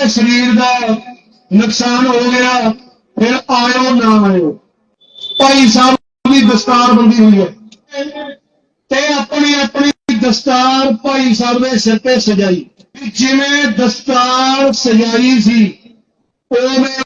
ਕਿਸੇ ਸਰੀਰ ਦਾ ਨੁਕਸਾਨ ਹੋ ਗਿਆ, ਫਿਰ ਆਇਓ ਨਾ ਆਇਓ। ਭਾਈ ਸਾਹਿਬ ਦੀ ਦਸਤਾਰ ਬੰਦੀ ਹੋਈ ਹੈ। ਤੇ ਆਪਣੀ ਆਪਣੀ ਦਸਤਾਰ ਭਾਈ ਸਾਹਿਬ ਦੇ ਸਿਰ ਤੇ ਸਜਾਈ। ਜਿਵੇਂ ਦਸਤਾਰ ਸਜਾਈ ਸੀ, ਉਵੇਂ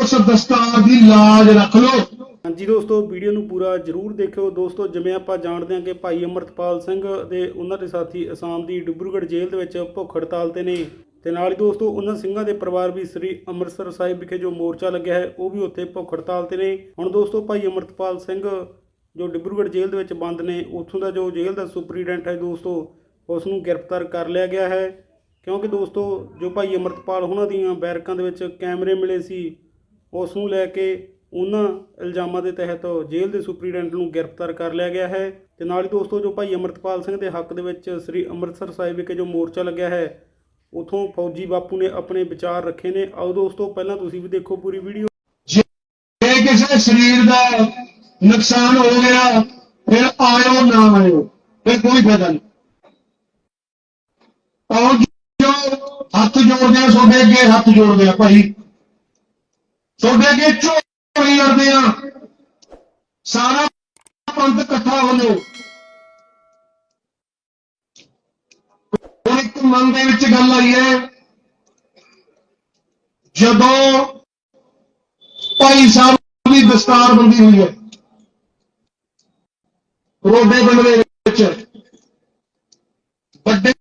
ਉਸ ਦਸਤਾਰ ਦੀ ਲਾਜ ਰੱਖ ਲਓ। ਹਾਂਜੀ ਦੋਸਤੋ, ਵੀਡੀਓ ਨੂੰ ਪੂਰਾ ਜਰੂਰ ਦੇਖਿਓ। ਦੋਸਤੋ, ਜਿਵੇਂ ਆਪਾਂ ਜਾਣਦੇ ਹਾਂ ਕਿ ਭਾਈ ਅਮਰਤਪਾਲ ਸਿੰਘ ਤੇ ਉਹਨਾਂ ਦੇ ਸਾਥੀ ਅਸਾਮ ਦੀ ਡਿਬਰੂਗੜ੍ਹ ਜੇਲ੍ਹ ਦੇ ਵਿੱਚ ਭੁੱਖ ਹੜਤਾਲ ਤੇ ਨੇ। ਤੇ ਨਾਲ ਹੀ ਦੋਸਤੋ, ਉਹਨਾਂ ਸਿੰਘਾਂ ਦੇ ਪਰਿਵਾਰ ਵੀ ਸ੍ਰੀ ਅੰਮ੍ਰਿਤਸਰ ਸਾਹਿਬ ਵਿਖੇ ਜੋ ਮੋਰਚਾ ਲੱਗਿਆ ਹੈ, ਉਹ ਵੀ ਉੱਥੇ ਭੁੱਖ ਹੜਤਾਲ ਤੇ ਨੇ। ਹੁਣ ਦੋਸਤੋ, ਭਾਈ ਅਮਰਤਪਾਲ ਸਿੰਘ ਜੋ ਡਿਬਰੂਗੜ੍ਹ ਜੇਲ੍ਹ ਦੇ ਵਿੱਚ ਬੰਦ ਨੇ, ਉੱਥੋਂ ਦਾ ਜੋ ਜੇਲ੍ਹ ਦਾ ਸੁਪਰੀਡੈਂਟ ਹੈ ਦੋਸਤੋ, ਉਸ ਨੂੰ ਗ੍ਰਿਫਤਾਰ ਕਰ ਲਿਆ ਗਿਆ ਹੈ। ਕਿਉਂਕਿ ਦੋਸਤੋ, ਜੋ ਭਾਈ ਅਮਰਤਪਾਲ ਉਹਨਾਂ ਦੀਆਂ ਬੈਰਕਾਂ ਦੇ ਵਿੱਚ ਕੈਮਰੇ ਮਿਲੇ ਸੀ, ਉਸ ਨੂੰ ਲੈ ਕੇ ਉਹਨਾਂ ਇਲਜ਼ਾਮਾਂ ਦੇ ਤਹਿਤ ਜੇਲ੍ਹ ਦੇ ਸੁਪਰੀਡੈਂਟ ਨੂੰ ਗ੍ਰਿਫਤਾਰ ਕਰ ਲਿਆ ਗਿਆ ਹੈ। ਤੇ ਨਾਲ ਹੀ ਦੋਸਤੋ, ਜੋ ਭਾਈ ਅਮਰਤਪਾਲ ਸਿੰਘ ਦੇ ਹੱਕ ਦੇ ਵਿੱਚ ਸ੍ਰੀ ਅੰਮ੍ਰਿਤਸਰ ਸਾਹਿਬ ਵਿਖੇ ਜੋ ਮੋਰਚਾ ਲੱਗਿਆ ਹੈ ਉਥੋਂ ਫੌਜੀ ਬਾਪੂ ਨੇ ਆਪਣੇ ਵਿਚਾਰ ਰੱਖੇ ਨੇ। ਆਓ ਦੋਸਤੋ, ਪਹਿਲਾਂ ਤੁਸੀਂ ਵੀ ਦੇਖੋ ਪੂਰੀ ਵੀਡੀਓ ਜੇ ਕਿਸੇ ਸਰੀਰ ਦਾ ਨੁਕਸਾਨ ਹੋ ਗਿਆ, ਫਿਰ ਆਇਓ ਨਾ ਆਇਓ, ਫਿਰ ਕੋਈ ਫਾਇਦਾ ਨਹੀਂ। ਆਓ ਜੋ ਹੱਥ ਜੋੜਦੇ ਆ, ਤੁਹਾਡੇ ਅੱਗੇ ਹੱਥ ਜੋੜਦੇ ਆ ਭਾਈ। ਤੁਹਾਡੇ ਅੱਗੇ ਝੋਲੀ ਲੜਦੇ ਆ। ਸਾਰਾ ਪੰਥ ਇਕੱਠਾ ਹੋ ਜਾਓ। ਮਨ ਦੇ ਵਿੱਚ ਗੱਲ ਆਈ ਹੈ, ਜਦੋਂ ਭਾਈ ਸਾਹਿਬ ਦੀ ਦਸਤਾਰ ਬੰਦੀ ਹੋਈ ਹੈ, ਰੋਡੇ ਪਿੰਡ ਦੇ ਵਿੱਚ, ਵੱਡੇ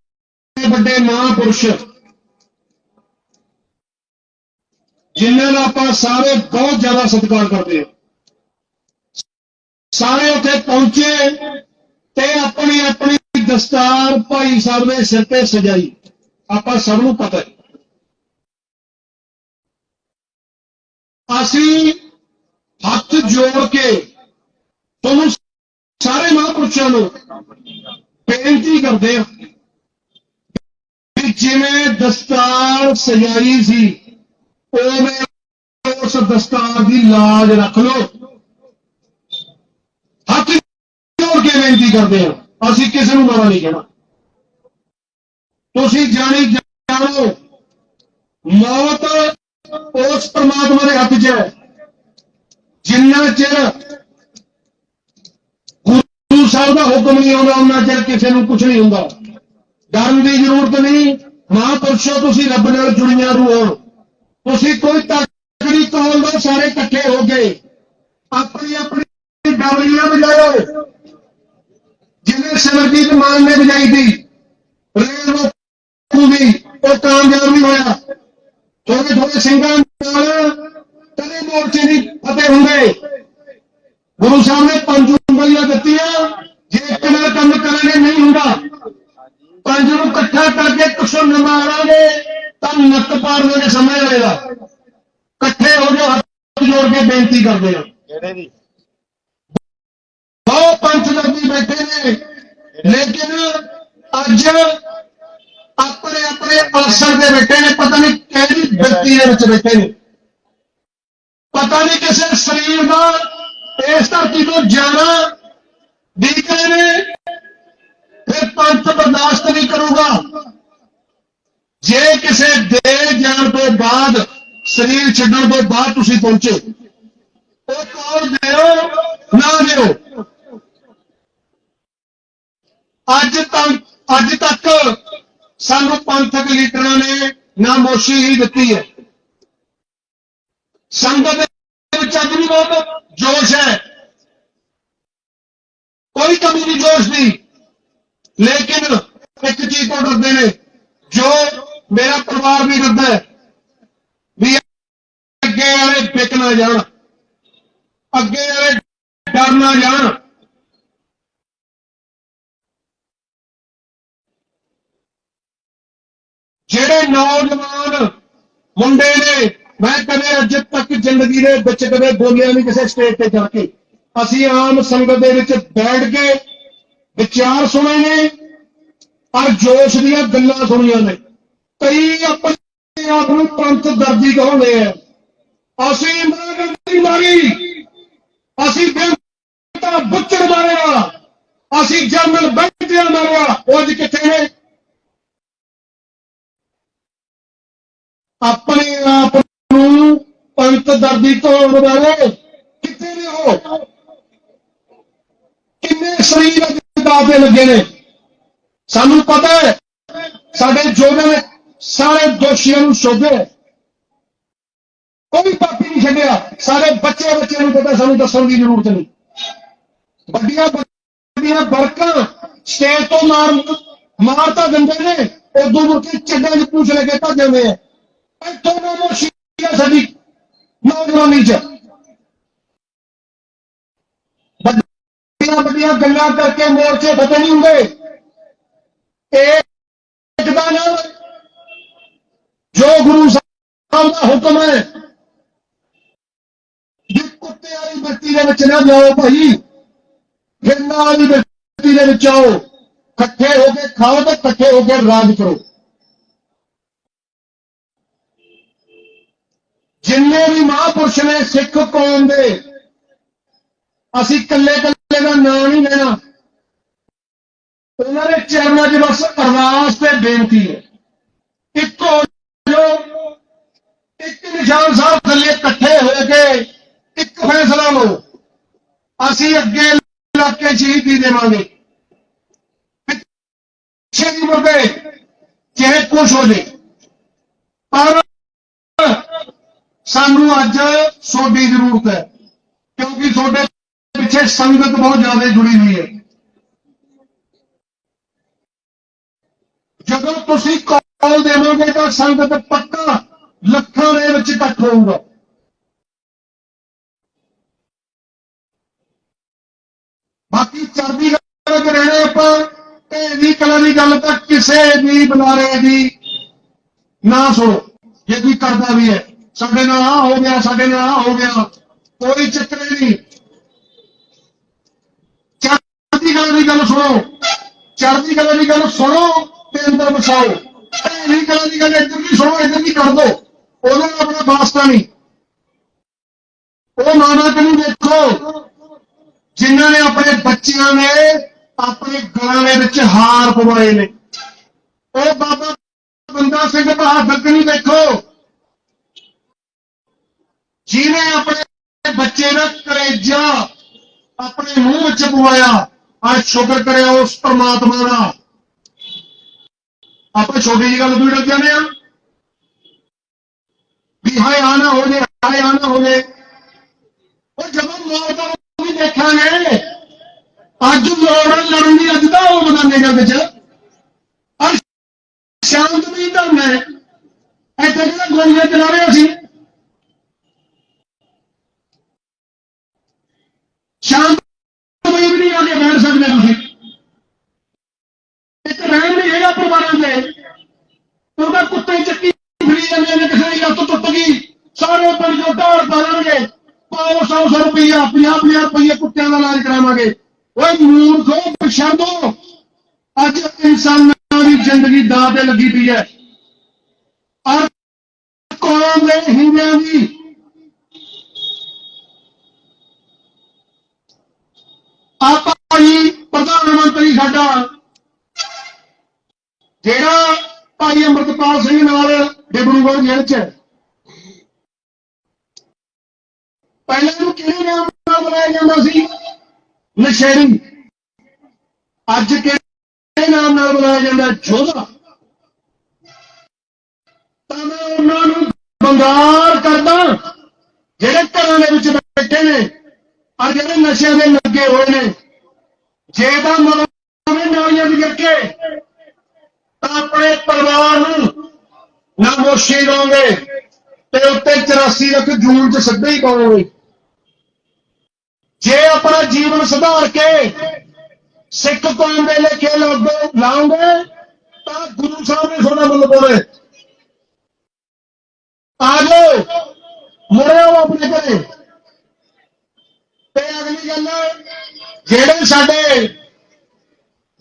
ਵੱਡੇ ਮਹਾਂਪੁਰਸ਼, ਜਿਨ੍ਹਾਂ ਦਾ ਆਪਾਂ ਸਾਰੇ ਬਹੁਤ ਜ਼ਿਆਦਾ ਸਤਿਕਾਰ ਕਰਦੇ ਹਾਂ। ਸਾਰੇ ਉੱਥੇ ਪਹੁੰਚੇ ਤੇ ਆਪਣੀ ਆਪਣੀ ਦਸਤਾਰ ਭਾਈ ਸਾਹਿਬ ਦੇ ਸਿਰ ਤੇ ਸਜਾਈ। ਆਪਾਂ ਸਭ ਨੂੰ ਪਤਾ ਹੈ। ਅਸੀਂ ਹੱਥ ਜੋੜ ਕੇ ਤੁਹਾਨੂੰ ਸਾਰੇ ਮਹਾਂਪੁਰਸ਼ਾਂ ਨੂੰ ਬੇਨਤੀ ਕਰਦੇ ਹਾਂ ਕਿ ਜਿਵੇਂ ਦਸਤਾਰ ਸਜਾਈ ਸੀ, ਉਵੇਂ ਉਸ ਦਸਤਾਰ ਦੀ ਲਾਜ ਰੱਖ ਲਓ। ਹੱਥ ਜੋੜ ਕੇ ਬੇਨਤੀ ਕਰਦੇ ਹਾਂ। ਅਸੀਂ ਕਿਸੇ ਨੂੰ ਮਾੜਾ ਨਹੀਂ ਕਹਿਣਾ। ਤੁਸੀਂ ਜਾਣੀ ਜਾਣੋ, ਮੌਤ ਉਸ ਪਰਮਾਤਮਾ ਦੇ ਹੱਥ 'ਚ ਹੈ, ਜਿੰਨਾ ਚਿਰ ਗੁਰੂ ਸਾਹਿਬ ਦਾ ਹੁਕਮ ਨਹੀਂ ਆਉਂਦਾ ਉਹਨਾਂ ਚਿਰ ਕਿਸੇ ਨੂੰ ਕੁਝ ਨਹੀਂ ਹੁੰਦਾ। ਡਰਨ ਦੀ ਜ਼ਰੂਰਤ ਨਹੀਂ, ਮਹਾਂਪੁਰਸ਼ੋ ਤੁਸੀਂ ਰੱਬ ਨਾਲ ਜੁੜੀਆਂ ਰੂਹੋ। ਤੁਸੀਂ ਕੋਈ ਤਕੜੀ ਕੌਲ ਦੋ ਸਾਰੇ ਇਕੱਠੇ ਹੋ ਕੇ ਆਪਣੀ ਆਪਣੀ ਡਬਲੀਆਂ ਵਜਾਓ ਜਿਵੇਂ ਸਿਮਰਜੀਤ ਨੇ ਸੀ ਰੇਲ ਰੋਕੂ ਵੀ ਉਹ ਕਾਮਯਾਬ ਨਹੀਂ ਹੋਇਆ। ਥੋੜੇ ਥੋੜੇ ਸਿੰਘਾਂ ਨਾਲ ਕਦੇ ਮੋਰਚੇ ਦੀ ਫਤਿਹ ਹੁੰਦੇ ਗੁਰੂ ਸਾਹਿਬ ਨੇ ਪੰਜ ਉਂਗਲੀਆਂ ਦਿੱਤੀਆਂ ਜੇ ਇੱਕ ਨਾਲ ਕੰਮ ਕਰਾਂਗੇ ਨਹੀਂ ਹੁੰਦਾ। ਪੰਜ ਨੂੰ ਇਕੱਠਾ ਕਰਕੇ ਕੁਛ ਨਮਾਰਾਂਗੇ ਤਾਂ ਨੱਕ ਪਾਰ ਦੇ ਸਮਝ ਆਏਗਾ। ਇਕੱਠੇ ਹੋ ਜਾਓ ਹੱਥ ਜੋੜ ਕੇ ਬੇਨਤੀ ਕਰਦੇ ਹਾਂ। ਕਿਹੜੇ ਦੀ? ਬਹੁਤ ਪੰਥ ਦਰਦੀ ਬੈਠੇ ਨੇ ਲੇਕਿਨ ਅੱਜ ਆਪਣੇ ਆਪਣੇ ਅਵਸਰ ਦੇ ਬੈਠੇ ਨੇ, ਪਤਾ ਨਹੀਂ ਕਿਹੜੀ ਵਿਅਕਤੀ ਦੇ ਵਿੱਚ ਬੈਠੇ ਨੇ। ਪਤਾ ਨਹੀਂ ਕਿਸੇ ਸਰੀਰ ਦਾ ਇਸ ਧਰਤੀ ਤੋਂ ਜਾਣਾ ਦੇਖ ਰਹੇ ਨੇ, ਫਿਰ ਪੰਥ ਬਰਦਾਸ਼ਤ ਨਹੀਂ ਕਰੂਗਾ। ਜੇ ਕਿਸੇ ਦੇ ਜਾਣ ਤੋਂ ਬਾਅਦ, ਸਰੀਰ ਛੱਡਣ ਤੋਂ ਬਾਅਦ ਤੁਸੀਂ ਪਹੁੰਚੇ, ਉਹ ਕੌਣ ਦਿਓ, ਨਾ ਦਿਓ। ਅੱਜ ਤੱਕ ਅੱਜ ਤੱਕ ਸਾਨੂੰ ਪੰਥਕ ਲੀਡਰਾਂ ਨੇ ਨਾਮੋਸ਼ੀ ਹੀ ਦਿੱਤੀ ਹੈ। ਸੰਗਤ ਦੇ ਵਿੱਚ ਅੱਜ ਵੀ ਬਹੁਤ ਜੋਸ਼ ਹੈ। ਕੋਈ ਕਮੀ ਨਹੀਂ, ਜੋਸ਼ ਦੀ। ਲੇਕਿਨ ਇੱਕ ਚੀਜ਼ ਤੋਂ ਡਰਦੇ ਨੇ, ਜੋ ਮੇਰਾ ਪਰਿਵਾਰ ਵੀ ਡਰਦਾ ਹੈ, ਵੀ ਅੱਗੇ ਵਾਲੇ ਵਿਕ ਨਾ ਜਾਣ, ਅੱਗੇ ਵਾਲੇ ਡਰ ਨਾ ਜਾਣ। ਜਿਹੜੇ ਨੌਜਵਾਨ ਮੁੰਡੇ ਨੇ, ਮੈਂ ਕਦੇ ਅੱਜ ਤੱਕ ਜ਼ਿੰਦਗੀ ਦੇ ਵਿੱਚ ਕਦੇ ਬੋਲਿਆ ਨਹੀਂ ਕਿਸੇ ਸਟੇਜ ਤੇ ਜਾ ਕੇ। ਅਸੀਂ ਆਮ ਸੰਗਤ ਦੇ ਵਿੱਚ ਬੈਠ ਕੇ ਵਿਚਾਰ ਸੁਣੇ ਨੇ ਔਰ ਜੋਸ਼ ਦੀਆਂ ਗੱਲਾਂ ਸੁਣੀਆਂ ਨੇ। ਕਈ ਆਪਣੇ ਆਪ ਨੂੰ ਪੰਥ ਦਰਜੀ ਕਹਾਉਂਦੇ ਆ। ਅਸੀਂ ਇਮਰਾਨ ਮਾਰੀ, ਅਸੀਂ ਬੇਟਾ ਬੁੱਚੜ ਮਾਰਿਆ, ਅਸੀਂ ਜਰਨਲ ਬੈਠਿਆ ਮਾਰਿਆ, ਉਹ ਅੱਜ ਕਿੱਥੇ ਨੇ? ਆਪਣੇ ਆਪ ਨੂੰ ਪਵਿੱਤ ਦਰਦੀ ਤੋਂ ਬਦਲੇ ਕਿੱਥੇ ਨੇ ਹੋ। ਕਿੰਨੇ ਸਰੀਰ ਅੱਜ ਦਾਅਵੇ ਲੱਗੇ ਨੇ। ਸਾਨੂੰ ਪਤਾ ਹੈ, ਸਾਡੇ ਜੋਧਿਆਂ ਨੇ ਸਾਰੇ ਦੋਸ਼ੀਆਂ ਨੂੰ ਸੋਧਿਆ ਕੋਈ ਪਾਪੀ ਨਹੀਂ ਛੱਡਿਆ। ਸਾਰੇ ਬੱਚੇ ਬੱਚਿਆਂ ਨੂੰ ਪਤਾ, ਸਾਨੂੰ ਦੱਸਣ ਦੀ ਜ਼ਰੂਰਤ ਨਹੀਂ। ਵੱਡੀਆਂ ਵੱਡੀਆਂ ਬਰਕਾਂ ਸਟੇਜ ਤੋਂ ਮਾਰ ਮਾਰ ਤਾਂ ਦਿੰਦੇ ਨੇ ਉਦੋਂ ਮੁੜ ਕੇ ਚੱਡਾਂ 'ਚ ਪੂਛ ਲੈ ਕੇ ਭੱਜ ਜਾਂਦੇ ਆ। ਇੱਥੋਂ ਨਾ ਮੋਸ਼ੀ ਆ ਸਾਡੀ ਨੌਜਵਾਨੀ 'ਚ ਵੱਡੀਆਂ ਵੱਡੀਆਂ ਗੱਲਾਂ ਕਰਕੇ ਮੋਰਚੇ ਫਤੇ ਨਹੀਂ ਹੁੰਦੇ ਇਹ ਇੱਕਦਾ ਨਾ ਜੋ ਗੁਰੂ ਸਾਹਿਬ ਦਾ ਹੁਕਮ ਹੈ ਜੇ ਕੁੱਤੇ ਵਾਲੀ ਬੱਤੀ ਦੇ ਵਿੱਚ ਨਾ ਜਾਓ ਭਾਈ ਜਿੰਨਾ ਵਾਲੀ ਬੱਤੀ ਦੇ ਵਿੱਚ ਆਓ ਇਕੱਠੇ ਹੋ ਕੇ ਖਾਓ ਤੇ ਇਕੱਠੇ ਹੋ ਕੇ ਰਾਜ ਕਰੋ ਜਿੰਨੇ ਵੀ ਮਹਾਂਪੁਰਸ਼ ਨੇ ਸਿੱਖ ਕੌਮ ਦੇ, ਅਸੀਂ ਇਕੱਲੇ ਇਕੱਲੇ ਦਾ ਨਾਂ ਨਹੀਂ ਲੈਣਾ। ਉਹਨਾਂ ਦੇ ਚਰਨਾਂ 'ਚ ਬਸ ਅਰਦਾਸ ਤੇ ਬੇਨਤੀ ਹੈ। ਇੱਕੋ ਜੋ ਇੱਕ ਨਿਸ਼ਾਨ ਸਾਹਿਬ ਥੱਲੇ ਇਕੱਠੇ ਹੋ ਕੇ ਇੱਕ ਫੈਸਲਾ ਲਓ। ਅਸੀਂ ਅੱਗੇ ਲੱਗ ਕੇ ਸ਼ਹੀਦੀ ਦੇਵਾਂਗੇ। ਪਿੱਛੇ ਨਹੀਂ ਮੁੜਦੇ ਚਾਹੇ ਕੁਛ ਹੋ ਜੇ। ਪਰ ਸਾਨੂੰ ਅੱਜ ਸੋਡੀ ਜ਼ਰੂਰਤ ਹੈ, ਕਿਉਂਕਿ ਤੁਹਾਡੇ ਪਿੱਛੇ ਸੰਗਤ ਬਹੁਤ ਜ਼ਿਆਦਾ ਜੁੜੀ ਹੋਈ ਹੈ। ਜਦੋਂ ਤੁਸੀਂ ਕਾਲ ਦੇਵੋਗੇ ਤਾਂ ਸੰਗਤ ਪੱਕਾ ਲੱਖਾਂ ਦੇ ਵਿੱਚ ਇਕੱਠ ਹੋਊਗਾ। ਬਾਕੀ ਚੜ੍ਹਦੀ ਗੱਲ 'ਚ ਰਹਿਣੇ ਆਪਾਂ ਤੇ ਇਹਦੀ ਕਲਾ ਦੀ ਗੱਲ ਤਾਂ ਕਿਸੇ ਵੀ ਬੁਲਾਰੇ ਦੀ ਨਾ ਸੁਣੋ, ਜੇ ਕੋਈ ਕਰਦਾ ਵੀ ਹੈ। ਸਾਡੇ ਨਾਲ ਆ, ਹੋ ਗਿਆ, ਸਾਡੇ ਨਾਲ ਆ, ਹੋ ਗਿਆ। ਕੋਈ ਚੱਕਰ ਨਹੀਂ। ਚੜ੍ਹਦੀ ਕਲਾ ਦੀ ਗੱਲ ਸੁਣੋ। ਚੜ੍ਹਦੀ ਕਲਾ ਦੀ ਗੱਲ ਸੁਣੋ ਤੇ ਅੰਦਰ ਵਸਾਓ। ਢਹਿਲੀ ਕਲਾ ਦੀ ਗੱਲ ਇੱਧਰ ਦੀ ਸੁਣੋ, ਇੱਧਰ ਦੀ ਕਰ ਦੋ। ਉਹਦਾ ਆਪਣਾ ਵਾਸਤਾ ਨਹੀਂ। ਉਹ ਮਾਨਾ ਕਨੀ ਦੇਖੋ। ਜਿਨ੍ਹਾਂ ਨੇ ਆਪਣੇ ਬੱਚਿਆਂ ਨੇ ਆਪਣੇ ਗਲਾਂ ਦੇ ਵਿੱਚ ਹਾਰ ਪਵਾਏ ਨੇ। ਉਹ ਬਾਬਾ ਬੰਦਾ ਸਿੰਘ ਬਹਾਦਰ ਕਨੀ ਦੇਖੋ। ਜਿਹਨੇ ਆਪਣੇ ਬੱਚੇ ਦਾ ਕਰੇਜਾ ਆਪਣੇ ਮੂੰਹ ਵਿੱਚ ਪਵਾਇਆ, ਆ ਸ਼ੁਕਰ ਕਰਿਆ ਉਸ ਪਰਮਾਤਮਾ ਦਾ। ਆਪਾਂ ਛੋਟੀ ਜਿਹੀ ਗੱਲ ਤੋਂ ਡਰ ਜਾਂਦੇ ਆ ਵੀ ਹਾਏ ਆ ਨਾ ਹੋ ਜੇ, ਹਾਏ ਆ ਨਾ ਹੋ ਜੇ। ਉਹ ਜਦੋਂ ਮੌਤ ਨੂੰ ਵੀ ਦੇਖਾਂਗੇ, ਅੱਜ ਲੋੜ ਲੜਨ ਦੀ ਅੱਜ ਤਾਂ ਉਹ ਬਨਾਨੇ ਗੱਲ ਵਿੱਚ ਔਰ ਸ਼ਾਂਤ ਵੀ ਤਾਂ ਮੈਂ। ਇੱਥੇ ਜਿਹੜਾ ਗੋਲੀਆਂ ਚਲਾ ਰਹੇ ਸੀ ਸ਼ਾਂਤ ਵੀ ਨਹੀਂ ਆ ਕੇ ਬੈਠ ਸਕਦੇ ਤੁਸੀਂ ਇੱਕ ਰਹਿਣ ਨਹੀਂ ਹੈਗਾ ਪਰਿਵਾਰਾਂ ਦੇ ਉਹਦਾ ਕੁੱਤੇ ਚੱਕੀ ਫਰੀ ਜਾਂਦੇ ਨੇ ਕਿਸੇ ਦੀ ਲੱਤ ਟੁੱਟ ਗਈ ਸਾਰੇ ਪਿੰਡ ਚੋਂ ਢਾਲ ਪਾ ਲੈਣਗੇ ਪਾਓ ਸੌ ਸੌ ਰੁਪਈਆ ਪੰਜਾਹ ਪੰਜਾਹ ਰੁਪਈਏ ਕੁੱਤਿਆਂ ਦਾ ਇਲਾਜ ਕਰਾਵਾਂਗੇ। ਓਏ ਮੂਰਖੋ ਪਛਾਣੋ ਅੱਜ ਇਨਸਾਨਾਂ ਦੀ ਜ਼ਿੰਦਗੀ ਦਾਅ ਤੇ ਲੱਗੀ ਪਈ ਹੈ। ਔਰ ਕੌਮ ਦੇ ਹੀਰਿਆਂ ਦੀ ਆਪਾਂ ਹੀ ਪ੍ਰਧਾਨ ਮੰਤਰੀ ਸਾਡਾ, ਜਿਹੜਾ ਭਾਈ ਅੰਮ੍ਰਿਤਪਾਲ ਸਿੰਘ ਨਾਲ ਡਿਬਰੂਗੜ੍ਹ ਜੇਲ੍ਹ 'ਚ ਹੈ। ਪਹਿਲਾਂ ਨੂੰ ਕਿਹੜੇ ਨਾਮ ਨਾਲ ਬੁਲਾਇਆ ਜਾਂਦਾ ਸੀ। ਨਸ਼ੇੜੀ ਅੱਜ ਕਿਹੜੇ ਨਾਮ ਨਾਲ ਬੁਲਾਇਆ ਜਾਂਦਾ ਜੋਧਾ। ਤਾਂ ਮੈਂ ਉਹਨਾਂ ਨੂੰ ਬੰਗਾਲ ਕਰਦਾ, ਜਿਹੜੇ ਘਰਾਂ ਦੇ ਵਿੱਚ ਬੈਠੇ ਨੇ ਔਰ ਜਿਹੜੇ ਨਸ਼ਿਆਂ ਦੇ ਲੱਗੇ ਹੋਏ ਨੇ। ਜੇ ਤਾਂ ਮਰੋਗੇ ਨਾਲੀਆਂ ਦੇ ਕਰਕੇ ਤਾਂ ਆਪਣੇ ਪਰਿਵਾਰ ਨੂੰ ਨਾ ਮੋਸ਼ੀ ਦੋਗੇ ਤੇ ਉੱਤੇ 84 ਤੱਕ ਜੂਨ ਚ ਸੱਦੇ ਹੀ ਪਾਓਗੇ ਜੇ ਆਪਣਾ ਜੀਵਨ ਸੁਧਾਰ ਕੇ ਸਿੱਖ ਕੌਮ ਦੇ ਲੇਖੇ ਲਾਉਂਦੇ ਲਾਉਂਗੇ ਤਾਂ ਗੁਰੂ ਸਾਹਿਬ ਨੇ ਤੁਹਾਡਾ ਮੁੱਲ ਪਾਉਣਾ ਆ ਮੁੜਿਓ ਆਪਣੇ ਘਰੇ। ਤੇ ਅਗਲੀ ਗੱਲ ਜਿਹੜੇ ਸਾਡੇ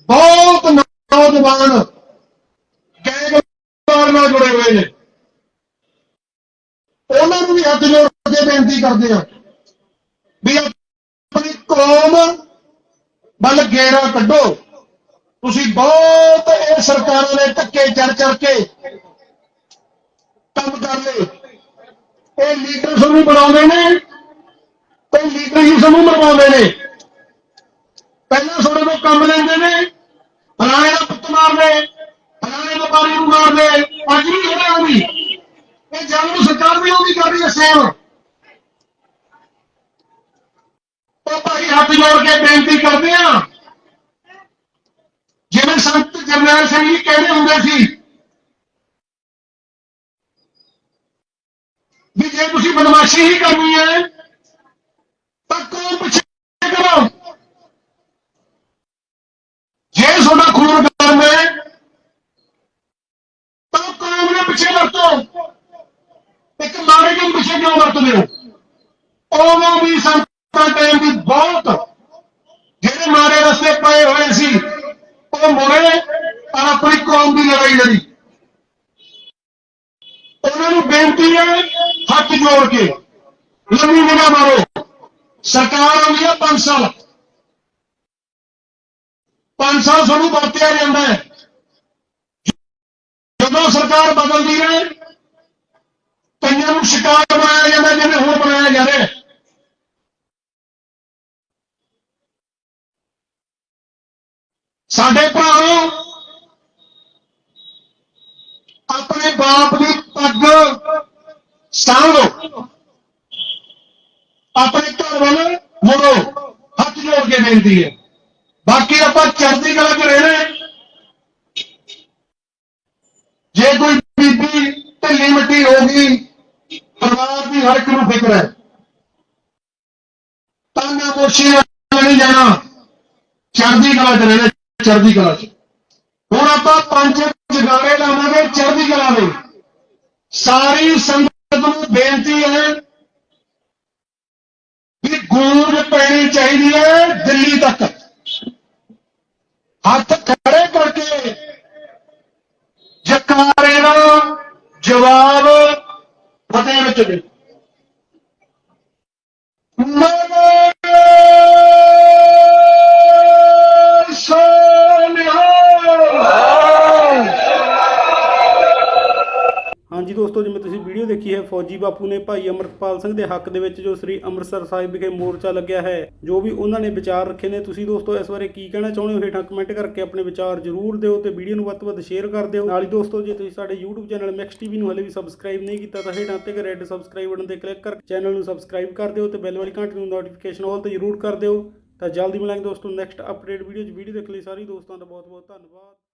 ਬਹੁਤ ਨੌਜਵਾਨ ਗੈਂਗਵਾਰ ਨਾਲ ਜੁੜੇ ਹੋਏ ਨੇ, ਉਹਨਾਂ ਨੂੰ ਵੀ ਹੱਥ ਜੋੜ ਕੇ ਬੇਨਤੀ ਕਰਦੇ ਆ ਵੀ ਆਪਣੀ ਕੌਮ ਵੱਲ ਗੇੜਾ ਕੱਢੋ। ਤੁਸੀਂ ਬਹੁਤ ਇਹ ਸਰਕਾਰਾਂ ਨੇ ਧੱਕੇ ਚੜ ਚੜ ਕੇ ਕੰਮ ਕਰ ਲਏ ਇਹ ਲੀਡਰ ਸਾਨੂੰ ਬਣਾਉਂਦੇ ਨੇ ਤੇ ਲੀਡਰ ਹੀ ਸਾਨੂੰ ਬਣਵਾਉਂਦੇ ਨੇ। ਪਹਿਲਾਂ ਤੁਹਾਡੇ ਕੋਲ ਕੰਮ ਲੈਂਦੇ ਨੇ ਫਲਾਣੇ ਦਾ ਪੁੱਤ ਮਾਰਦੇ ਫਲਾਣੇ ਵਪਾਰੀ ਨੂੰ ਮਾਰਦੇ, ਅੱਜ ਵੀ ਹੋਇਆ ਆਉਂਦੀ ਇਹ ਜੰਗ ਨੂੰ ਸਰਕਾਰ ਵੀ ਆਉਂਦੀ ਕਰ ਰਹੀ ਹੈ ਸੇਮ। ਤਾਂ ਭਾਈ ਹੱਥ ਜੋੜ ਕੇ ਬੇਨਤੀ ਕਰਦੇ ਆ ਜਿਵੇਂ ਸੰਤ ਜਰਨੈਲ ਸਿੰਘ ਜੀ ਕਹਿੰਦੇ ਹੁੰਦੇ ਸੀ ਵੀ ਜੇ ਤੁਸੀਂ ਬਦਮਾਸ਼ੀ ਹੀ ਕਰਨੀ ਹੈ, ਤਾਂ ਕੌਮ ਪਿੱਛੇ ਕਰੋ ਜੇ ਤੁਹਾਡਾ ਖੂਨ ਗਰਮ ਹੈ ਤਾਂ ਕੌਮ ਦੇ ਪਿੱਛੇ ਵਰਤੋ ਇੱਕ ਮਾੜੇ ਦੇ ਪਿੱਛੇ ਕਿਉਂ ਵਰਤਦੇ ਹੋ ਉਦੋਂ ਵੀ ਸੰਤਾਂ ਟਾਈਮ ਦੀ ਬਹੁਤ ਜਿਹੜੇ ਮਾੜੇ ਰਸਤੇ ਪਏ ਹੋਏ ਸੀ ਉਹ ਮੁੜੇ ਔਰ ਆਪਣੀ ਕੌਮ ਦੀ ਲੜਾਈ ਲੜੀ ਉਹਨਾਂ ਨੂੰ ਬੇਨਤੀ ਹੈ, ਹੱਥ ਜੋੜ ਕੇ ਲੰਮੀ ਨਿਗਾਹ ਮਾਰੋ। ਸਰਕਾਰ ਆਉਂਦੀ ਹੈ 5 ਸਾਲ। 5 ਸਾਲ ਸਾਨੂੰ ਵਰਤਿਆ ਜਾਂਦਾ ਹੈ। ਜਦੋਂ ਸਰਕਾਰ ਬਦਲਦੀ ਹੈ, ਕਈਆਂ ਨੂੰ ਸ਼ਿਕਾਰ ਬਣਾਇਆ ਜਾਂਦਾ, ਜਿਵੇਂ ਹੁਣ ਬਣਾਇਆ ਜਾ ਰਿਹਾ ਸਾਡੇ ਭਰਾ ਆਪਣੇ ਬਾਪ ਦੀ ਪੱਗ ਸਾਂਭ ਲਓ ਆਪਣੇ ਘਰ ਵੱਲ ਮੁੜੋ ਹੱਥ ਜੋੜ ਕੇ ਬੇਨਤੀ ਹੈ ਬਾਕੀ ਆਪਾਂ ਚੜ੍ਹਦੀ ਕਲਾ 'ਚ ਰਹਿਣਾ ਹੈ। ਜੇ ਕੋਈ ਬੀਬੀ ਢਿੱਲੀ ਮਿੱਟੀ ਹੋ ਗਈ ਪਰਿਵਾਰ ਦੀ ਹਰ ਇੱਕ ਨੂੰ ਫਿਕਰ ਹੈ ਤਾਂ ਨਾ ਮੋਸ਼ੀ ਨਹੀਂ ਜਾਣਾ ਚੜ੍ਹਦੀ ਕਲਾ 'ਚ ਰਹਿਣਾ ਚੜ੍ਹਦੀ ਕਲਾ 'ਚ ਹੁਣ ਆਪਾਂ ਪੰਜ ਜਗਾੜੇ ਲਾਵਾਂਗੇ ਚੜ੍ਹਦੀ ਕਲਾ ਦੇ। ਸਾਰੀ ਸੰਗਤ ਨੂੰ ਬੇਨਤੀ ਹੈ ਕਿ ਗੂੰਜ ਪੈਣੀ ਚਾਹੀਦੀ ਹੈ ਦਿੱਲੀ ਤੱਕ। ਹੱਥ ਖੜੇ ਕਰਕੇ ਜਕਾਰੇ ਦਾ ਜਵਾਬ ਫਤਿਹ ਵਿੱਚ ਦੇ। ਫੌਜੀ ਬਾਪੂ ਨੇ ਭਾਈ ਅਮਰਤਪਾਲ ਸਿੰਘ ਦੇ ਹੱਕ ਦੇ ਵਿੱਚ ਜੋ ਸ੍ਰੀ ਅੰਮ੍ਰਿਤਸਰ ਸਾਹਿਬ ਵਿਖੇ ਮੋਰਚਾ ਲੱਗਿਆ ਹੈ, ਜੋ ਵੀ ਉਹਨਾਂ ਨੇ ਵਿਚਾਰ ਰੱਖੇ ਨੇ, ਤੁਸੀਂ ਦੋਸਤੋ ਇਸ ਬਾਰੇ ਕੀ ਕਹਿਣਾ ਚਾਹੁੰਦੇ ਹੋ? ਹੇਠਾਂ ਕਮੈਂਟ ਕਰਕੇ ਆਪਣੇ ਵਿਚਾਰ ਜ਼ਰੂਰ ਦਿਓ ਤੇ ਵੀਡੀਓ ਨੂੰ ਵੱਧ ਤੋਂ ਵੱਧ ਸ਼ੇਅਰ ਕਰ ਦਿਓ। ਨਾਲ ਹੀ ਦੋਸਤੋ, ਜੇ ਤੁਸੀਂ ਸਾਡੇ YouTube ਚੈਨਲ ਮੈਕਸ ਟੀਵੀ ਨੂੰ ਹਲੇ ਵੀ ਸਬਸਕ੍ਰਾਈਬ ਨਹੀਂ ਕੀਤਾ, ਤਾਂ ਹੇਠਾਂ ਤੇ ਰੈੱਡ ਸਬਸਕ੍ਰਾਈਬ ਬਟਨ ਤੇ ਕਲਿੱਕ ਕਰਕੇ ਚੈਨਲ ਨੂੰ ਸਬਸਕ੍ਰਾਈਬ ਕਰ ਦਿਓ ਤੇ ਬੈਲ ਵਾਲੀ ਘੰਟੀ ਨੂੰ ਨੋਟੀਫਿਕੇਸ਼ਨ ਆਲ ਤੇ ਜ਼ਰੂਰ ਕਰ ਦਿਓ। ਤਾਂ ਜਲਦੀ ਮਿਲਾਂਗੇ ਦੋਸਤੋ ਨੈਕਸਟ ਅਪਡੇਟ ਵੀਡੀਓ 'ਚ। ਵੀਡੀਓ ਦੇਖਣ ਲਈ ਸਾਰੀ ਦੋਸਤਾਂ ਦਾ ਬਹੁਤ ਬਹੁਤ ਧੰਨਵਾਦ।